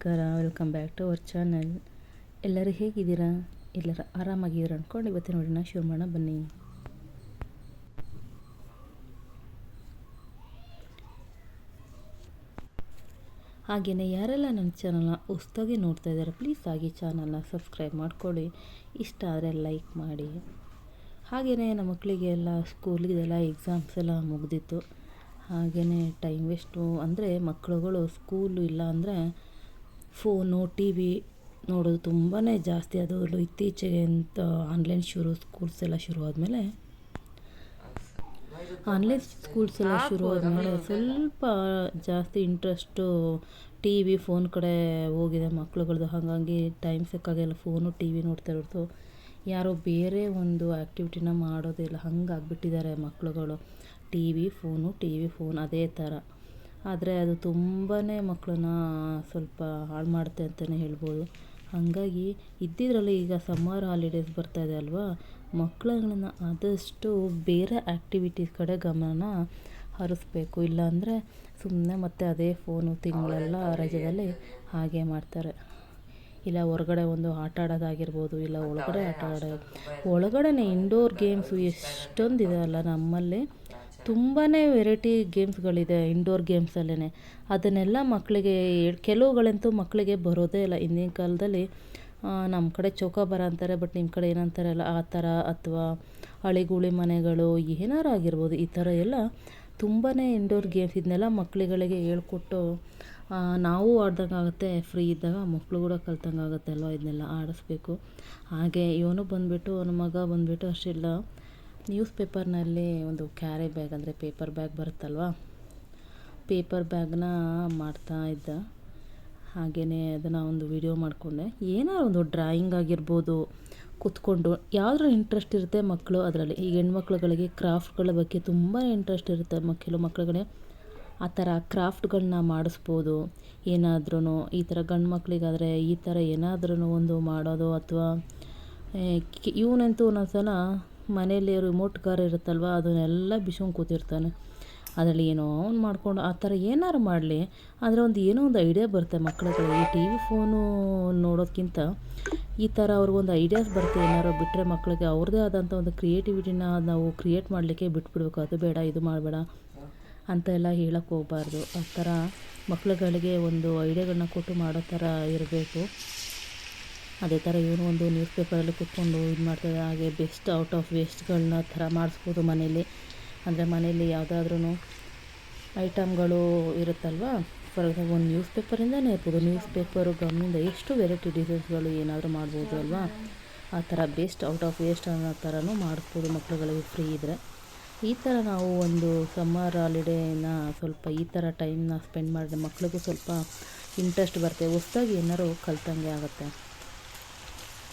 ನಮಸ್ಕಾರ welcome back to our channel ಎಲ್ಲರೂ ಹೇಗಿದ್ದೀರಾ? ಎಲ್ಲರೂ ಆರಾಮಾಗಿದ್ದೀರಾ ಅಂದ್ಕೊಂಡು ಇವತ್ತಿನ ನೋಡೋಣ ಶುರು ಮಾಡೋಣ ಬನ್ನಿ. ಹಾಗೆಯೇ ಯಾರೆಲ್ಲ ನನ್ನ ಚಾನಲ್ನ ಹೊಸ್ದಾಗಿ ನೋಡ್ತಾ ಇದ್ದಾರೆ ಪ್ಲೀಸ್ ಆಗಿ ಚಾನಲ್ನ ಸಬ್ಸ್ಕ್ರೈಬ್ ಮಾಡ್ಕೊಳ್ಳಿ ಇಷ್ಟ ಆದರೆ ಲೈಕ್ ಮಾಡಿ. ಹಾಗೆಯೇ ನಮ್ಮ ಮಕ್ಕಳಿಗೆ ಎಲ್ಲ ಸ್ಕೂಲಿಗೆಲ್ಲ ಎಕ್ಸಾಮ್ಸ್ ಎಲ್ಲ ಮುಗ್ದಿತ್ತು. ಹಾಗೆಯೇ ಟೈಮ್ ವೇಸ್ಟು ಅಂದರೆ ಮಕ್ಕಳುಗಳು ಸ್ಕೂಲು ಇಲ್ಲ ಅಂದರೆ ಫೋನು ಟಿ ವಿ ನೋಡೋದು ತುಂಬಾ ಜಾಸ್ತಿ. ಅದು ಇತ್ತೀಚೆಗೆ ಅಂತ ಆನ್ಲೈನ್ ಶುರು ಸ್ಕೂಲ್ಸ್ ಎಲ್ಲ ಶುರು ಆದಮೇಲೆ ಆನ್ಲೈನ್ ಸ್ಕೂಲ್ಸ್ ಎಲ್ಲ ಶುರು ಆದಮೇಲೆ ಸ್ವಲ್ಪ ಜಾಸ್ತಿ ಇಂಟ್ರೆಸ್ಟು ಟಿ ವಿ ಫೋನ್ ಕಡೆ ಹೋಗಿದೆ. ಮಕ್ಳುಗಳದ್ದು ಹಾಗಾಗಿ ಟೈಮ್ ಸಿಕ್ಕಾಗೆಲ್ಲ ಫೋನು ಟಿ ವಿ ನೋಡ್ತಾ ಇರೋದು ಯಾರೋ ಬೇರೆ ಒಂದು ಆ್ಯಕ್ಟಿವಿಟಿನ ಮಾಡೋದಿಲ್ಲ. ಹಂಗೆ ಆಗಿಬಿಟ್ಟಿದ್ದಾರೆ ಮಕ್ಳುಗಳು. T V phone T V phone ಅದೇ ಥರ. ಆದರೆ ಅದು ತುಂಬಾ ಮಕ್ಕಳನ್ನ ಸ್ವಲ್ಪ ಹಾಳು ಮಾಡುತ್ತೆ ಅಂತಲೇ ಹೇಳ್ಬೋದು. ಹಾಗಾಗಿ ಇದ್ದಿದ್ರಲ್ಲಿ ಈಗ ಸಮ್ಮರ್ ಹಾಲಿಡೇಸ್ ಬರ್ತಾಯಿದೆ ಅಲ್ವಾ? ಮಕ್ಕಳನ್ನ ಆದಷ್ಟು ಬೇರೆ ಆ್ಯಕ್ಟಿವಿಟೀಸ್ ಕಡೆ ಗಮನ ಹರಿಸ್ಬೇಕು. ಇಲ್ಲಾಂದರೆ ಸುಮ್ಮನೆ ಮತ್ತೆ ಅದೇ ಫೋನು ತಿಂಗಳೆಲ್ಲ ರಜದಲ್ಲಿ ಹಾಗೆ ಮಾಡ್ತಾರೆ. ಇಲ್ಲ ಹೊರಗಡೆ ಒಂದು ಆಟ ಆಡೋದಾಗಿರ್ಬೋದು, ಇಲ್ಲ ಒಳಗಡೆ ಆಟ ಆಡೋದು ಒಳಗಡೆನೇ ಇಂಡೋರ್ ಗೇಮ್ಸು ಎಷ್ಟೊಂದಿದೆ ಅಲ್ಲ ನಮ್ಮಲ್ಲಿ. ತುಂಬಾ ವೆರೈಟಿ ಗೇಮ್ಸ್ಗಳಿದೆ ಇಂಡೋರ್ ಗೇಮ್ಸಲ್ಲೇ ಅದನ್ನೆಲ್ಲ ಮಕ್ಕಳಿಗೆ ಕೆಲವುಗಳಂತೂ ಮಕ್ಕಳಿಗೆ ಬರೋದೇ ಇಲ್ಲ. ಹಿಂದಿನ ಕಾಲದಲ್ಲಿ ನಮ್ಮ ಕಡೆ ಚೌಕಾಬಾರ ಅಂತಾರೆ ಬಟ್ ನಿಮ್ಮ ಕಡೆ ಏನಂತಾರಲ್ಲ ಆ ಥರ ಅಥವಾ ಹಳಿಗುಳಿ ಮನೆಗಳು, ಏನಾರು ಆಗಿರ್ಬೋದು, ಈ ಥರ ಎಲ್ಲ ತುಂಬಾ ಇಂಡೋರ್ ಗೇಮ್ಸ್ ಇದನ್ನೆಲ್ಲ ಮಕ್ಕಳುಗಳಿಗೆ ಹೇಳ್ಕೊಟ್ಟು ನಾವು ಆಡ್ದಂಗೆ ಆಗುತ್ತೆ ಫ್ರೀ ಇದ್ದಾಗ ಮಕ್ಕಳು ಕೂಡ ಕಲ್ತಂಗೆ ಆಗುತ್ತೆ ಅಲ್ವಾ, ಇದನ್ನೆಲ್ಲ ಆಡಿಸ್ಬೇಕು. ಹಾಗೆ ಇವನು ಬಂದುಬಿಟ್ಟು, ಅವನ ಮಗ ಬಂದುಬಿಟ್ಟು ಅಷ್ಟಿಲ್ಲ. ನ್ಯೂಸ್ ಪೇಪರ್ನಲ್ಲಿ ಒಂದು ಕ್ಯಾರಿ ಬ್ಯಾಗ್ ಅಂದರೆ ಪೇಪರ್ ಬ್ಯಾಗ್ ಬರುತ್ತಲ್ವ? ಪೇಪರ್ ಬ್ಯಾಗ್ನ ಮಾಡ್ತಾ ಇದ್ದ. ಹಾಗೆಯೇ ಅದನ್ನು ಒಂದು ವಿಡಿಯೋ ಮಾಡಿಕೊಂಡೆ. ಏನೋ ಒಂದು ಡ್ರಾಯಿಂಗ್ ಆಗಿರ್ಬೋದು, ಕೂತ್ಕೊಂಡು. ಯಾವುದ್ರ ಇಂಟ್ರೆಸ್ಟ್ ಇರುತ್ತೆ ಮಕ್ಕಳು ಅದರಲ್ಲಿ? ಈ ಹೆಣ್ಮಕ್ಳುಗಳಿಗೆ ಕ್ರಾಫ್ಟ್ಗಳ ಬಗ್ಗೆ ತುಂಬಾ ಇಂಟ್ರೆಸ್ಟ್ ಇರುತ್ತೆ ಮ ಕೆಲವು ಮಕ್ಕಳುಗಳೇ ಆ ಥರ ಕ್ರಾಫ್ಟ್ಗಳನ್ನ ಮಾಡಿಸ್ಬೋದು. ಏನಾದ್ರೂ ಈ ಥರ ಗಂಡು ಮಕ್ಕಳಿಗಾದರೆ ಈ ಥರ ಏನಾದ್ರೂ ಒಂದು ಮಾಡೋದು ಅಥವಾ ಇವನಂತೂ ಒಂದೊಂದು ಸಲ ಮನೇಲಿ ರಿಮೋಟ್ ಕಾರ್ ಇರುತ್ತಲ್ವ, ಅದನ್ನೆಲ್ಲ ಬಿಸ್ಕೊಂಡು ಕೂತಿರ್ತಾನೆ. ಅದರಲ್ಲಿ ಏನೋ ಅವ್ನು ಮಾಡ್ಕೊಂಡು ಆ ಥರ ಏನಾರು ಮಾಡಲಿ. ಆದರೆ ಒಂದು ಏನೋ ಒಂದು ಐಡಿಯಾ ಬರುತ್ತೆ ಮಕ್ಕಳುಗಳು ಈ ಟಿ ವಿ ಫೋನು ನೋಡೋದಕ್ಕಿಂತ ಈ ಥರ ಅವ್ರಿಗೊಂದು ಐಡಿಯಾಸ್ ಬರುತ್ತೆ ಏನಾರು ಬಿಟ್ಟರೆ ಮಕ್ಕಳಿಗೆ ಅವ್ರದ್ದೇ ಆದಂಥ ಒಂದು ಕ್ರಿಯೇಟಿವಿಟಿನ ನಾವು ಕ್ರಿಯೇಟ್ ಮಾಡಲಿಕ್ಕೆ ಬಿಟ್ಬಿಡ್ಬೇಕು. ಅದು ಬೇಡ, ಇದು ಮಾಡಬೇಡ ಅಂತ ಎಲ್ಲ ಹೇಳೋಕ್ಕೆ ಹೋಗಬಾರ್ದು. ಆ ಥರ ಮಕ್ಕಳುಗಳಿಗೆ ಒಂದು ಐಡಿಯಾಗಳನ್ನ ಕೊಟ್ಟು ಮಾಡೋ ಥರ ಇರಬೇಕು. ಅದೇ ಥರ ಇವನು ಒಂದು ನ್ಯೂಸ್ ಪೇಪರಲ್ಲಿ ಕೂತ್ಕೊಂಡು ಇದು ಮಾಡ್ತಾರೆ ಹಾಗೆ ಬೆಸ್ಟ್ ಔಟ್ ಆಫ್ ವೇಸ್ಟ್ಗಳನ್ನ ಥರ ಮಾಡಿಸ್ಬೋದು ಮನೇಲಿ. ಅಂದರೆ ಮನೇಲಿ ಯಾವುದಾದ್ರೂ ಐಟಮ್ಗಳು ಇರುತ್ತಲ್ವ? ಫಾರ್ ಎಕ್ಸಾಂಪಲ್ ಒಂದು ನ್ಯೂಸ್ ಪೇಪರಿಂದನೇ ಇರ್ಬೋದು. ನ್ಯೂಸ್ ಪೇಪರು ಗಮ್ಮಿಂದ ಎಷ್ಟು ವೆರೈಟಿ ಡಿಸೈನ್ಸ್ಗಳು ಏನಾದರೂ ಮಾಡ್ಬೋದು ಅಲ್ವಾ? ಆ ಥರ ಬೆಸ್ಟ್ ಔಟ್ ಆಫ್ ವೇಸ್ಟ್ ಅನ್ನೋ ಥರನೂ ಮಾಡಿಸ್ಬೋದು ಮಕ್ಕಳುಗಳಿಗೆ ಫ್ರೀ ಇದ್ದರೆ ಈ ಥರ ನಾವು ಒಂದು ಸಮ್ಮರ್ ಹಾಲಿಡೇನ ಸ್ವಲ್ಪ ಈ ಥರ ಟೈಮ್ನ ಸ್ಪೆಂಡ್ ಮಾಡಿದ್ರೆ ಮಕ್ಳಿಗೂ ಸ್ವಲ್ಪ ಇಂಟ್ರೆಸ್ಟ್ ಬರುತ್ತೆ. ಹೊಸ್ದಾಗಿ ಏನಾರು ಕಲ್ತಂಗೆ ಆಗುತ್ತೆ.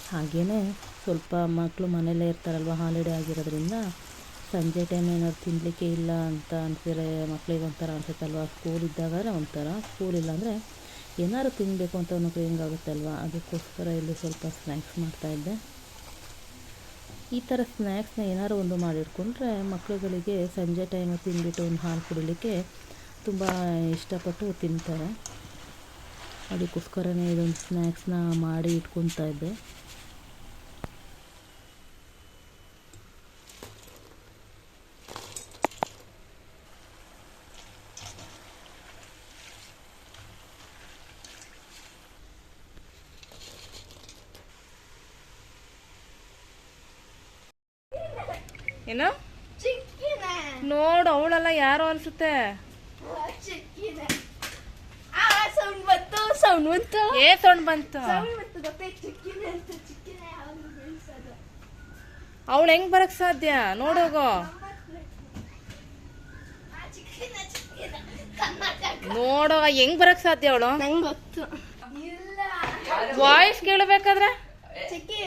ಹಾಗೆಯೇ ಸ್ವಲ್ಪ ಮಕ್ಕಳು ಮನೆಯಲ್ಲೇ ಇರ್ತಾರಲ್ವ ಹಾಲಿಡೇ ಆಗಿರೋದ್ರಿಂದ ಸಂಜೆ ಟೈಮ್ ಏನಾದ್ರು ತಿನ್ನಲಿಕ್ಕೆ ಇಲ್ಲ ಅಂತ ಅನ್ಸಿದ್ರೆ ಮಕ್ಳಿಗೆ ಒಂಥರ ಅನ್ಸುತ್ತಲ್ವ ಸ್ಕೂಲ್ ಇದ್ದಾಗ ಒಂಥರ ಸ್ಕೂಲ್ ಇಲ್ಲಾಂದರೆ ಏನಾದ್ರು ತಿನ್ನಬೇಕು ಅಂತ ಒಂದು ಕ್ರೇವಿಂಗ್ ಆಗುತ್ತಲ್ವ, ಅದಕ್ಕೋಸ್ಕರ ಇಲ್ಲಿ ಸ್ವಲ್ಪ ಸ್ನ್ಯಾಕ್ಸ್ ಮಾಡ್ತಾಯಿದ್ದೆ ಈ ಥರ ಸ್ನ್ಯಾಕ್ಸ್ನ ಏನಾದ್ರು ಒಂದು ಮಾಡಿಟ್ಕೊಂಡ್ರೆ ಮಕ್ಕಳುಗಳಿಗೆ ಸಂಜೆ ಟೈಮ್ ತಿಂದ್ಬಿಟ್ಟು ಒಂದು ಹಾಲು ಕುಡಿಲಿಕ್ಕೆ ತುಂಬ ಇಷ್ಟಪಟ್ಟು ತಿಂತಾರೆ. ಅದಕ್ಕೋಸ್ಕರನೇ ಇದೊಂದು ಸ್ನ್ಯಾಕ್ಸ್ನ ಮಾಡಿ ಇಟ್ಕೊತಾ ಇದ್ದೆ. ಏನು? ಚಿಕ್ಕಿನ. ನೋಡು ಅವಳಲ್ಲ ಯಾರು ಅನ್ಸುತ್ತೆ. ಸೌಂಡ್ ಬಂತು ಏ ಸೌಂಡ್ ಅವಳು ಹೆಂಗ್ ಬರಕ್ ಸಾಧ್ಯ? ನೋಡೋಗೋ ಆ ಚಿಕ್ಕಿನ ಚಿಕ್ಕಿನ. ಕರ್ನಾಟಕ ನೋಡೋ ಹೆಂಗ್ ಬರಕ್ ಸಾಧ್ಯ ಅವಳು? ನಂಗೆ ಗೊತ್ತು. ಇಲ್ಲ. ವಾಯ್ಸ್ ಕೇಳಬೇಕಾದ್ರೆ? ಚಿಕ್ಕಿ.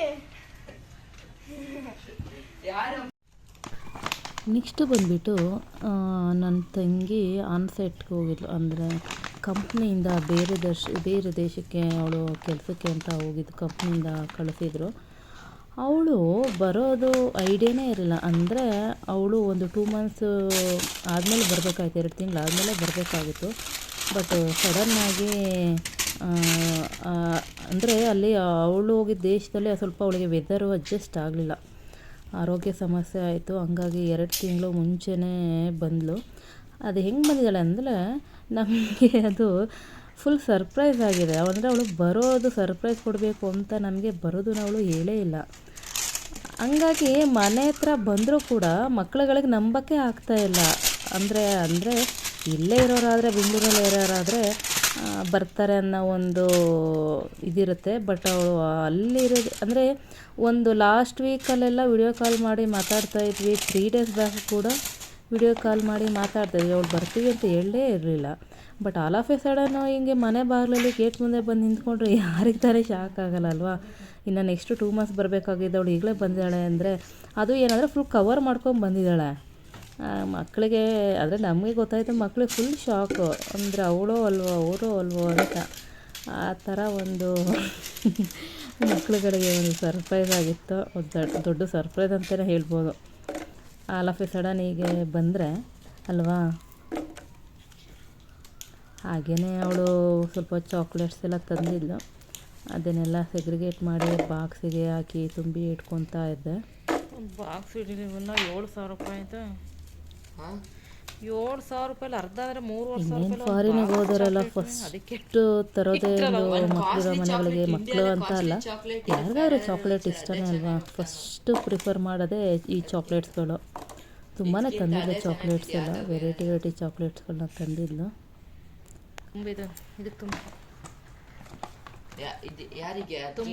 ನೆಕ್ಸ್ಟ್ ಬಂದುಬಿಟ್ಟು ನನ್ನ ತಂಗಿ ಆನ್ಸೆಟ್ಗೆ ಹೋಗಿದ್ಲು. ಅಂದರೆ ಕಂಪ್ನಿಯಿಂದ ಬೇರೆ ದೇಶ ಬೇರೆ ದೇಶಕ್ಕೆ ಅವಳು ಕೆಲಸಕ್ಕೆ ಅಂತ ಹೋಗಿದ್ದು, ಕಂಪ್ನಿಯಿಂದ ಕಳಿಸಿದ್ರು. ಅವಳು ಬರೋದು ಐಡಿಯಾನೇ ಇರಲಿಲ್ಲ. ಅಂದರೆ ಅವಳು ಒಂದು ಟೂ ಮಂತ್ಸ್ ಆದಮೇಲೆ ಬರಬೇಕಾಯ್ತು, ಎರಡು ತಿಂಗಳು ಆದಮೇಲೆ ಬರಬೇಕಾಗಿತ್ತು. ಬಟ್ ಸಡನ್ನಾಗಿ ಅಂದರೆ ಅಲ್ಲಿ ಅವಳು ಹೋಗಿದ್ದ ದೇಶದಲ್ಲಿ ಸ್ವಲ್ಪ ಅವಳಿಗೆ ವೆದರು ಅಡ್ಜಸ್ಟ್ ಆಗಲಿಲ್ಲ. ಆರೋಗ್ಯ ಸಮಸ್ಯೆ ಆಯಿತು. ಹಂಗಾಗಿ ಎರಡು ತಿಂಗಳು ಮುಂಚೆನೇ ಬಂದಳು ಅದು ಹೆಂಗೆ ಬಂದಿದ್ದಾಳೆ ಅಂದರೆ ನಮಗೆ ಅದು ಫುಲ್ ಸರ್ಪ್ರೈಸ್ ಆಗಿದೆ. ಅಂದರೆ ಅವಳು ಬರೋದು ಸರ್ಪ್ರೈಸ್ ಕೊಡಬೇಕು ಅಂತ ನಮಗೆ ಬರೋದನ್ನ ಅವಳು ಹೇಳೇ ಇಲ್ಲ. ಹಂಗಾಗಿ ಮನೆ ಹತ್ರ ಬಂದರೂ ಕೂಡ ಮಕ್ಕಳುಗಳಿಗೆ ನಂಬಕ್ಕೆ ಇಲ್ಲ. ಅಂದರೆ ಅಂದರೆ ಇಲ್ಲೇ ಇರೋರಾದರೆ, ಬೆಂಗಳೂರಲ್ಲಿ ಇರೋರಾದರೆ ಬರ್ತಾರೆ ಅನ್ನೋ ಒಂದು ಇದಿರುತ್ತೆ. ಬಟ್ ಅವಳು ಅಲ್ಲಿರೋದು ಅಂದರೆ ಒಂದು ಲಾಸ್ಟ್ ವೀಕಲ್ಲೆಲ್ಲ ವಿಡಿಯೋ ಕಾಲ್ ಮಾಡಿ ಮಾತಾಡ್ತಾ ಇದ್ವಿ. ತ್ರೀ ಡೇಸ್ ಬ್ಯಾಕ್ ಕೂಡ ವಿಡಿಯೋ ಕಾಲ್ ಮಾಡಿ ಮಾತಾಡ್ತಾ ಇದ್ವಿ. ಅವಳು ಬರ್ತೀವಿ ಅಂತ ಹೇಳಲೇ ಇರಲಿಲ್ಲ. But all of a sudden ಹಿಂಗೆ ಮನೆ ಬಾಗಿಲಲ್ಲಿ ಗೇಟ್ ಮುಂದೆ ಬಂದು ನಿಂತ್ಕೊಂಡ್ರೆ ಯಾರಿಗೆ ತಾನೇ ಶಾಕ್ ಆಗಲ್ಲ ಅಲ್ವಾ? ಇನ್ನು ನೆಕ್ಸ್ಟು ಟೂ ಮಂತ್ಸ್ ಬರಬೇಕಾಗಿದ್ದವಳು ಈಗಲೇ ಬಂದಿದ್ದಾಳೆ ಅಂದರೆ ಅದು ಏನಂದರೆ ಫುಲ್ ಕವರ್ ಮಾಡ್ಕೊಂಡು ಬಂದಿದ್ದಾಳೆ. ಮಕ್ಕಳಿಗೆ ಅಂದರೆ ನಮಗೆ ಗೊತ್ತಾಯಿತು ಮಕ್ಳಿಗೆ ಫುಲ್ ಶಾಕು ಅಂದರೆ ಅವಳೋ ಅಲ್ವೋ, ಅವರೋ ಅಲ್ವೋ ಅಂತ. ಆ ಥರ ಒಂದು ಮಕ್ಳುಗಳಿಗೆ ಒಂದು ಸರ್ಪ್ರೈಸ್ ಆಗಿತ್ತು. ದೊಡ್ಡ ದೊಡ್ಡ ಸರ್ಪ್ರೈಸ್ ಅಂತಲೇ ಹೇಳ್ಬೋದು. ಆಲ್ ಆಫ್ ಎ ಸಡನ್ ಹೀಗೆ ಬಂದರೆ, ಅಲ್ವಾ? ಹಾಗೆಯೇ ಅವಳು ಸ್ವಲ್ಪ ಚಾಕ್ಲೇಟ್ಸ್ ಎಲ್ಲ ತಂದಿದ್ಲು. ಅದನ್ನೆಲ್ಲ ಸೆಗ್ರಿಗೇಟ್ ಮಾಡಿ ಬಾಕ್ಸಿಗೆ ಹಾಕಿ, ತುಂಬಿ ಇಟ್ಕೊತಾ ಇದ್ದೆ. ಬಾಕ್ಸ್ ಇಡೀ ಏಳು ಸಾವಿರ ರೂಪಾಯಿ ಆಯ್ತು. ಏಳು ಸಾವಿರ ರೂಪಾಯಿ ಅರ್ಧ ಆದರೆ ಮೂರು ವರ್ಷ ಇನ್ನೇನು ರೂಪಾಯಿ ಫಾರಿನಿಗೆ ಹೋದರೆಲ್ಲ ಅದಕ್ಕೆ. ಫಸ್ಟ್ ತರೋದೇ ಒಂದು ಮಕ್ಕಳಿರೋ ಮನೆಗಳಿಗೆ ಮಕ್ಕಳು ಅಂತ ಅಲ್ಲ. ಯಾರಿಗಾದ್ರೂ ಚಾಕ್ಲೇಟ್ ಇಷ್ಟನೇ ಅಲ್ವಾ? ಫಸ್ಟು ಪ್ರಿಫರ್ ಮಾಡೋದೇ ಈ ಚಾಕ್ಲೇಟ್ಸ್ಗಳು ತುಂಬಾ ತಂದಿದ್ದೆ ಚಾಕ್ಲೇಟ್ಸ್ ಎಲ್ಲ. ವೆರೈಟಿ ವೆರೈಟಿ ಚಾಕ್ಲೇಟ್ಸ್ಗಳನ್ನ ತಂದಿದ್ಲು ತುಂಬ ಇದು ಇದಕ್ಕೆ ತುಂಬ. ಯಾ- ಇದು ಯಾರಿಗೆ? ಅಜ್ಜಿ?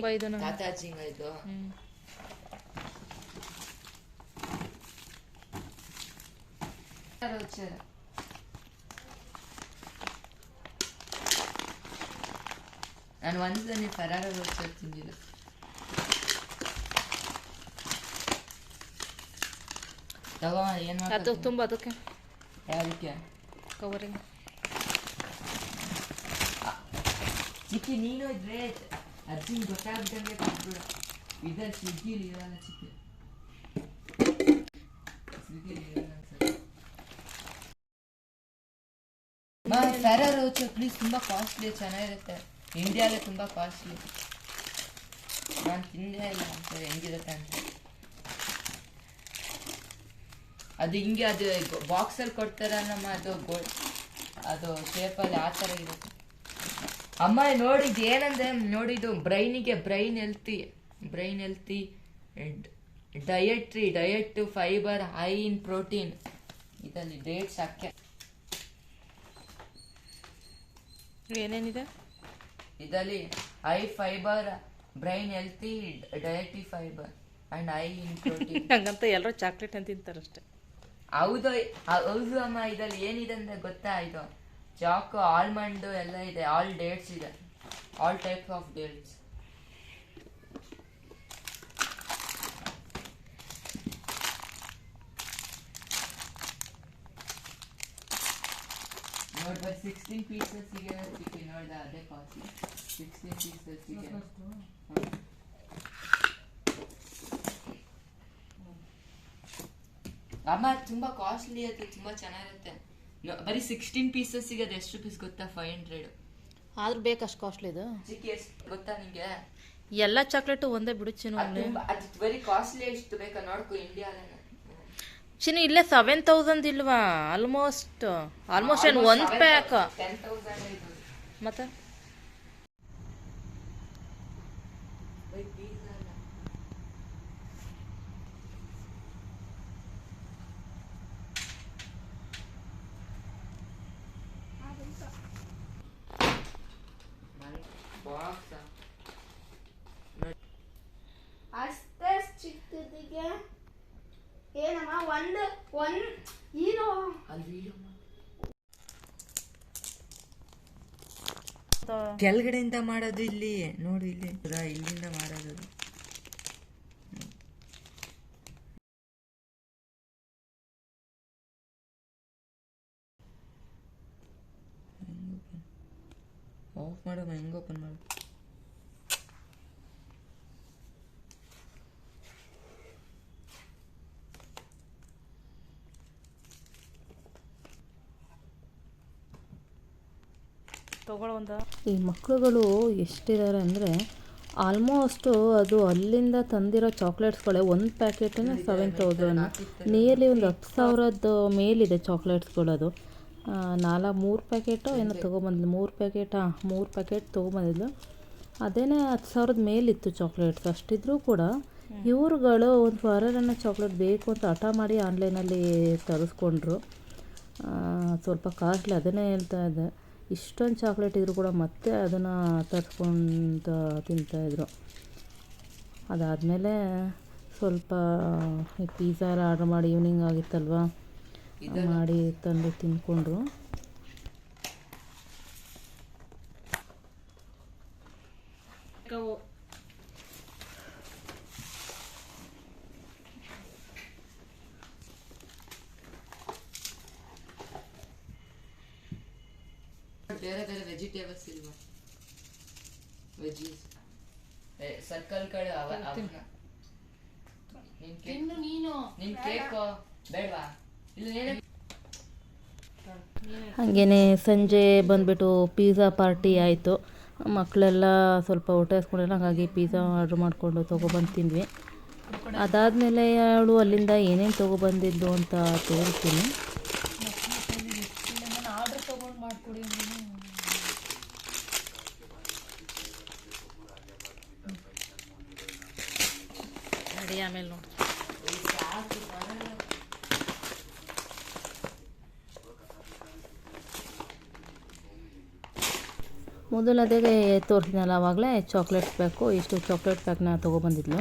ತುಂಬ ಇದು ನಂಗೆ ತಾತಾಜಿಂಗ ಇದು ಹ್ಞೂ ರೋಚರ್ ನಾನು ಒಂದ್ಸಲ ಫರಾರ ರೋಚರ್ ತಿಂದಿಲ್ಲ ತಗೋ ಏನ್ ಅದು ಮಾಡ್ಬೇಕು ತುಂಬ ಅದಕ್ಕೆ. ಯಾರಿಗೆ ಕವರಿಂಗ್. ಚಿಕ್ಕಿ ನೀನು ಇದ್ರೆ ಅಜ್ಜಿ ಗೊತ್ತಾಗ್ದಂಗೆ ಕೊಟ್ಬಿಡು. ಇದ್ರಲ್ಲಿ ಸ್ವಿಗ್ಗಿಲಿ ಇರಲ್ಲ ಚಿಕ್ಕಿ. ಸ್ವಿಗ್ಗಿಲಿ ಇರಲ್ಲ ಅನ್ಸುತ್ತೆ ಫೆರಾ ರೋಚರ್ ಪ್ಲೀಸ್ ತುಂಬ ಕಾಸ್ಟ್ಲಿ ಚೆನ್ನಾಗಿರುತ್ತೆ. ಇಂಡಿಯಾಲೇ ತುಂಬಾ ಕಾಸ್ಟ್ಲಿ ನಾನು ತಿಂದೇ ಇಲ್ಲ ಅಂತ ಹೆಂಗಿರುತ್ತೆ ಅಂತ. ಅದು ಹಿಂಗೆ, ಅದು ಬಾಕ್ಸಲ್ಲಿ ಕೊಡ್ತಾರೆ ನಮ್ಮ ಅದು ಗೋ- ಅದು ಶೇಪಲ್ಲಿ ಆ ಥರ ಇರುತ್ತೆ. ಅಮ್ಮ ನೋಡಿದ್ದು ಏನಂದ್ರೆ ನೋಡಿದ್ದು ಬ್ರೈನಿಗೆ brain healthy brain healthy dietary diet fibre high in protein ಇದರಲ್ಲಿ ಡೇಟ್ಸ್ ಹಾಕ್ಯ? ಏನೇನಿದೆ? ಇದರಲ್ಲಿ high fibre brain healthy dietary fibre and high in protein ಹಂಗಂತ ಎಲ್ಲರೂ ಚಾಕ್ಲೇಟ್ ಅಂತ ತಿಂತಾರಷ್ಟೇ. ಹೌದು ಹೌದು ಅಮ್ಮ ಇದರಲ್ಲಿ ಏನಿದೆ ಅಂದ್ರೆ ಗೊತ್ತಾ ಇದು? ಚಾಕು ಆಲ್ಮಂಡ್ ಎಲ್ಲ ಇದೆ ಆಲ್ ಡೇಟ್ಸ್ ಇದೆ. ಆಲ್ ಟೈಪ್ಸ್ ಆಫ್ ಡೇಟ್ಸ್ ನೋಡ್ಬ ಸಿಕ್ಸ್ಟೀನ್ ಪೀಸಸ್ಸಿಗೆ ಸಿಕ್ಕಿ ನೋಡ್ದ ಅದೇ ಕಾಸ್ಟ್ಲಿ ಸಿಕ್ಸ್ಟೀನ್ ಪೀಸಸ್ಸಿಗೆ ಅಮ್ಮ ತುಂಬಾ ಕಾಸ್ಟ್ಲಿ ಅದು ತುಂಬಾ ಚೆನ್ನಾಗಿರುತ್ತೆ ಬರೀ ಸಿಕ್ಸ್ಟೀನ್ ಪೀಸಸ್ ಸಿಗೋದು ಎಷ್ಟು ಪೀಸ್ ಗೊತ್ತಾ? ಫೈವ್ ಹಂಡ್ರೆಡ್ ಆದ್ರೂ ಬೇಕಷ್ಟು ಕಾಸ್ಟ್ಲಿ ಇದು. ಚಿಕ್ಕಿ ಎಷ್ಟು ಗೊತ್ತಾ ನಿಮಗೆ ಎಲ್ಲ ಚಾಕ್ಲೇಟು ಒಂದೇ ಬಿಡು ಚಿನ್ನು ಅದು ಬರೀ ಅದು ವೆರಿ ಕಾಸ್ಟ್ಲಿ ಎಷ್ಟು ಬೇಕಾ ನೋಡ್ಕೊ ಇಂಡಿಯಾದ ಚಿನ್ನು ಇಲ್ಲೇ ಸೆವೆನ್ ತೌಸಂಡ್ ಇಲ್ವಾ? ಆಲ್ಮೋಸ್ಟ್ ಆಲ್ಮೋಸ್ಟ್ ಏನು ಒಂದು ಪ್ಯಾಕ್ ಮತ್ತೆ ಬರೀ pizza ಅಲ್ಲ. ಮನೆ box ಆ? ಅಷ್ಟೇ ಚಿಕ್ಕದಿಗೆ ಏನಮ್ಮ ಒಂದು ಒಂದ್ ಏನು. ಕೆಳಗಡೆಯಿಂದ ಮಾಡೋದು ಇಲ್ಲಿ ನೋಡಿ ಇಲ್ಲಿ. ಇಲ್ಲಿಂದ ಮಾಡೋದು ಅದು. ಆಫ್ ಮಾಡಮ್ಮ ಹೆಂಗ್ ಓಪನ್ ಮಾಡು? ತಗೊಳ್ಳೋ ಒಂದು ಈ ಮಕ್ಕಳುಗಳು ಎಷ್ಟಿದ್ದಾರೆ ಅಂದರೆ ಆಲ್ಮೋಸ್ಟು ಅದು ಅಲ್ಲಿಂದ ತಂದಿರೋ ಚಾಕ್ಲೇಟ್ಸ್ಗಳೇ ಒಂದು ಪ್ಯಾಕೆಟನ್ನು ಸೆವೆನ್ ತೌಸಂಡ್ ನಿಯರ್ಲಿ ಒಂದು ಹತ್ತು ಸಾವಿರದ ಮೇಲಿದೆ ಚಾಕ್ಲೇಟ್ಸ್ಗಳದು ನಾಲ್ಕು ಮೂರು ಪ್ಯಾಕೆಟು ಏನೋ ತೊಗೊಬಂದಿದ್ದು ಮೂರು ಪ್ಯಾಕೆಟ್ ಹಾಂ ಮೂರು ಪ್ಯಾಕೆಟ್ ತೊಗೊಬಂದಿದ್ದು ಅದೇನೇ ಹತ್ತು ಸಾವಿರದ ಮೇಲಿತ್ತು ಚಾಕ್ಲೇಟ್ಸ್ ಅಷ್ಟಿದ್ರೂ ಕೂಡ ಇವ್ರುಗಳು ಒಂದು ಫಾರರನ್ನ ಚಾಕ್ಲೇಟ್ ಬೇಕು ಅಂತ ಹಠ ಮಾಡಿ ಆನ್ಲೈನಲ್ಲಿ ತರಿಸ್ಕೊಂಡ್ರು. ಸ್ವಲ್ಪ ಕಾಸ್ಟ್ಲಿ ಅದನ್ನೇ ಹೇಳ್ತಾ ಇದ್ದೆ. ಇಷ್ಟೊಂದು ಚಾಕ್ಲೇಟ್ ಇದ್ರೂ ಕೂಡ ಮತ್ತೆ ಅದನ್ನು ತರಿಸ್ಕೊಂಡು ತಿಂತಾಯಿದ್ರು ಅದಾದಮೇಲೆ ಸ್ವಲ್ಪ ಈ ಪಿಜ್ಜಾ ಎಲ್ಲ ಆರ್ಡ್ರ್ ಮಾಡಿ ಈವ್ನಿಂಗ್ ಆಗಿತ್ತಲ್ವ? ಮಾಡಿ ತಂದು ತಿಂದ್ಕೊಂಡ್ರು ಬೇರೆ ಬೇರೆ ವೆಜಿಟೇಬಲ್ಸ್ ಇಲ್ವಾ ವೆಜೀಸ್ ಸರ್ಕಲ್ ಕಡೆ ಅವ ನಿನ್ ಕೇಕ್ ನೀನು. ನಿನ್ ಕೇಕ್ ಬೇಡವಾ ಇಲ್ಲ ನೀನೇ ಹಾಗೆಯೇ ಸಂಜೆ ಬಂದ್ಬಿಟ್ಟು ಪಿಜ್ಜಾ ಪಾರ್ಟಿ ಆಯಿತು. ಮಕ್ಕಳೆಲ್ಲ ಸ್ವಲ್ಪ ಹೊಟ್ಟೆ ಹಸ್ಕೊಂಡಿಲ್ಲ ಹಾಗಾಗಿ ಪಿಜ್ಜಾ ಆರ್ಡ್ರ್ ಮಾಡಿಕೊಂಡು ತೊಗೊಬಂದು ತಿಂದ್ವಿ ಅದಾದಮೇಲೆ ಅವಳು ಅಲ್ಲಿಂದ ಏನೇನು ತೊಗೊಬಂದಿದ್ದು ಅಂತ ತೋರಿಸ್ತೀನಿ ಆರ್ಡರ್ ತಗೊಂಡು ಮಾಡ್ಕೊಡಿ ನಡಿ ಆಮೇಲೆ ನೋಡಿ ಮೊದಲು ಅದೇ ತೋರಿಸಿದ್ನಲ್ಲ ಆವಾಗಲೇ ಚಾಕ್ಲೇಟ್ ಪ್ಯಾಕು ಇಷ್ಟು ಚಾಕ್ಲೇಟ್ ಪ್ಯಾಕ್ನ ತೊಗೊಬಂದಿದ್ಲು.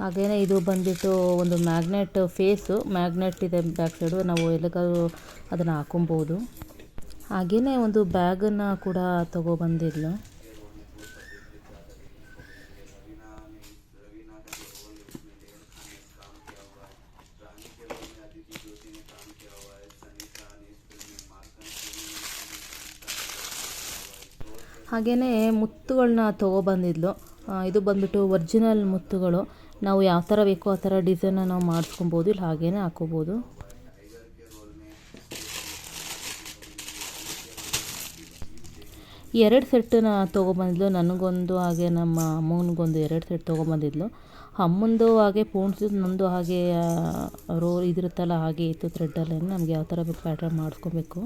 ಹಾಗೆಯೇ ಇದು ಬಂದ್ಬಿಟ್ಟು ಒಂದು ಮ್ಯಾಗ್ನೆಟ್ ಫೇಸು, ಮ್ಯಾಗ್ನೆಟ್ ಇದೆ ಬ್ಯಾಕ್ ಸೈಡು, ನಾವು ಎಲ್ಲಿಗಾದ್ರೂ ಅದನ್ನು ಹಾಕೊಬೋದು. ಹಾಗೆಯೇ ಒಂದು ಬ್ಯಾಗನ್ನು ಕೂಡ ತೊಗೊಬಂದಿದ್ಲು. ಹಾಗೆಯೇ ಮುತ್ತುಗಳನ್ನ ತೊಗೊಬಂದಿದ್ಲು. ಇದು ಬಂದ್ಬಿಟ್ಟು ಒರ್ಜಿನಲ್ ಮುತ್ತುಗಳು. ನಾವು ಯಾವ ಥರ ಬೇಕೋ ಆ ಥರ ಡಿಸೈನ್ನ ನಾವು ಮಾಡಿಸ್ಕೊಬೋದು, ಇಲ್ಲ ಹಾಗೇ ಹಾಕೋಬೋದು. ಎರಡು ಸೆಟ್ಟನ್ನ ತೊಗೊಬಂದಿದ್ಲು. ನನಗೊಂದು ಹಾಗೆ ನಮ್ಮ ಅಮ್ಮನಿಗೊಂದು ಎರಡು ಸೆಟ್ ತೊಗೊಬಂದಿದ್ಲು. ಅಮ್ಮಂದು ಹಾಗೆ ಪೂಣ್ಸಿದ್ದು ನಂದು ಹಾಗೆ ರೋ, ಇದಿರುತ್ತಲ್ಲ, ಹಾಗೆ ಇತ್ತು ಥ್ರೆಡ್ಡಲ್ಲೇ ನಮ್ಗೆ ಯಾವ ಥರ ಬೇಕು ಪ್ಯಾಟ್ರನ್ ಮಾಡಿಸ್ಕೊಬೇಕು.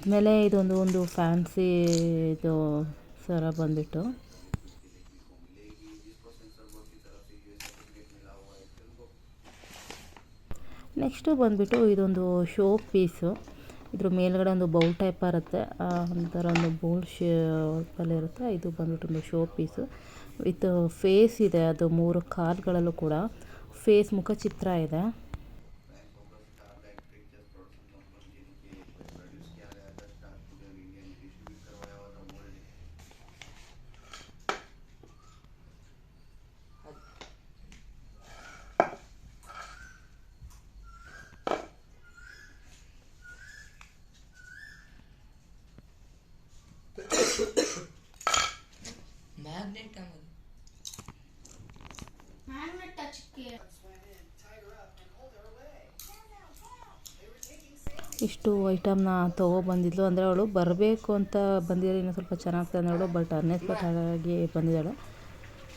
ಅದಾದಮೇಲೆ ಇದೊಂದು, ಒಂದು ಫ್ಯಾನ್ಸಿ ಇದು ಸರ ಬಂದುಬಿಟ್ಟು. ನೆಕ್ಸ್ಟು ಬಂದುಬಿಟ್ಟು ಇದೊಂದು ಶೋ ಪೀಸು ಇದ್ರ ಮೇಲ್ಗಡೆ ಒಂದು ಬೌಲ್ ಟೈಪ್ ಇರುತ್ತೆ ಆ, ಒಂಥರ ಒಂದು ಬೌಲ್ ಶೇಪಲ್ಲಿ ಇರುತ್ತೆ. ಇದು ಬಂದ್ಬಿಟ್ಟು ಒಂದು ಶೋ ಪೀಸು ವಿತ್ ಫೇಸ್ ಇದೆ. ಅದು ಮೂರು ಕಾಲುಗಳಲ್ಲೂ ಕೂಡ ಫೇಸ್ ಮುಖ ಚಿತ್ರ ಇದೆ. ಇಷ್ಟು ಐಟಮ್ನ ತೊಗೊಬಂದಿದ್ಲು ಅಂದರೆ ಅವಳು ಬರಬೇಕು ಅಂತ ಬಂದಿರೋ ಇನ್ನೂ ಸ್ವಲ್ಪ ಚೆನ್ನಾಗ್ತದೆ ಅವಳು ಬಟ್ ಅನ್ಎಕ್ಸ್ಪೆಕ್ಟಾಗಿ ಆಗಿ ಬಂದಿದ್ದಾಳೆ.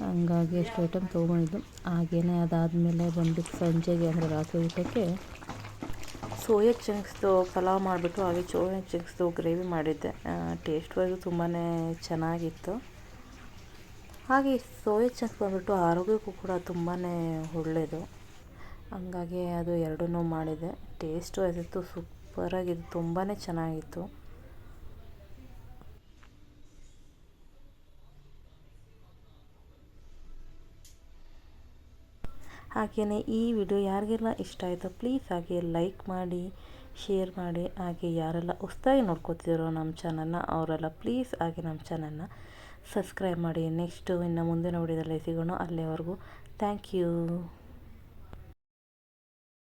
ಹಂಗಾಗಿ ಎಷ್ಟು ಐಟಮ್ ತೊಗೊಂಡಿದ್ದು ಹಾಗೇನೆ ಅದಾದಮೇಲೆ ಬಂದ್ಬಿಟ್ಟು ಸಂಜೆಗೆ ಅಂದರೆ ರಾತ್ರಿ ಊಟಕ್ಕೆ ಸೋಯಾ ಚಂಕ್ಸ್ದು ಪಲಾವ್ ಮಾಡಿಬಿಟ್ಟು ಹಾಗೆ ಸೋಯಾ ಚಂಕ್ಸ್ದು ಗ್ರೇವಿ ಮಾಡಿದ್ದೆ. ಟೇಸ್ಟ್ ವೈಸು ತುಂಬಾ ಚೆನ್ನಾಗಿತ್ತು. ಹಾಗೆ ಸೋಯಾ ಚಂಕ್ಸ್ ಬಂದುಬಿಟ್ಟು ಆರೋಗ್ಯಕ್ಕೂ ಕೂಡ ತುಂಬಾ ಒಳ್ಳೆಯದು ಹಂಗಾಗಿ ಅದು ಎರಡನ್ನೂ ಮಾಡಿದೆ. ಟೇಸ್ಟು ಅದಿತ್ತು ಸೂಪರಾಗಿತ್ತು ತುಂಬಾ ಚೆನ್ನಾಗಿತ್ತು. ಹಾಗೆಯೇ ಈ ವಿಡಿಯೋ ಯಾರಿಗೆಲ್ಲ ಇಷ್ಟ ಆಯಿತು ಪ್ಲೀಸ್ ಹಾಗೆ ಲೈಕ್ ಮಾಡಿ ಶೇರ್ ಮಾಡಿ, ಹಾಗೆ ಯಾರೆಲ್ಲ ಹೊಸ್ದಾಗಿ ನೋಡ್ಕೋತಿರೋ ನಮ್ಮ ಚಾನಲ್ನ ಅವರೆಲ್ಲ ಪ್ಲೀಸ್ ಹಾಗೆ ನಮ್ಮ ಚಾನಲ್ನ ಸಬ್ಸ್ಕ್ರೈಬ್ ಮಾಡಿ ನೆಕ್ಸ್ಟು ಇನ್ನು ಮುಂದಿನ ವಿಡಿಯೋದಲ್ಲಿ ಸಿಗೋಣ. ಅಲ್ಲಿವರೆಗೂ ಥ್ಯಾಂಕ್ ಯು.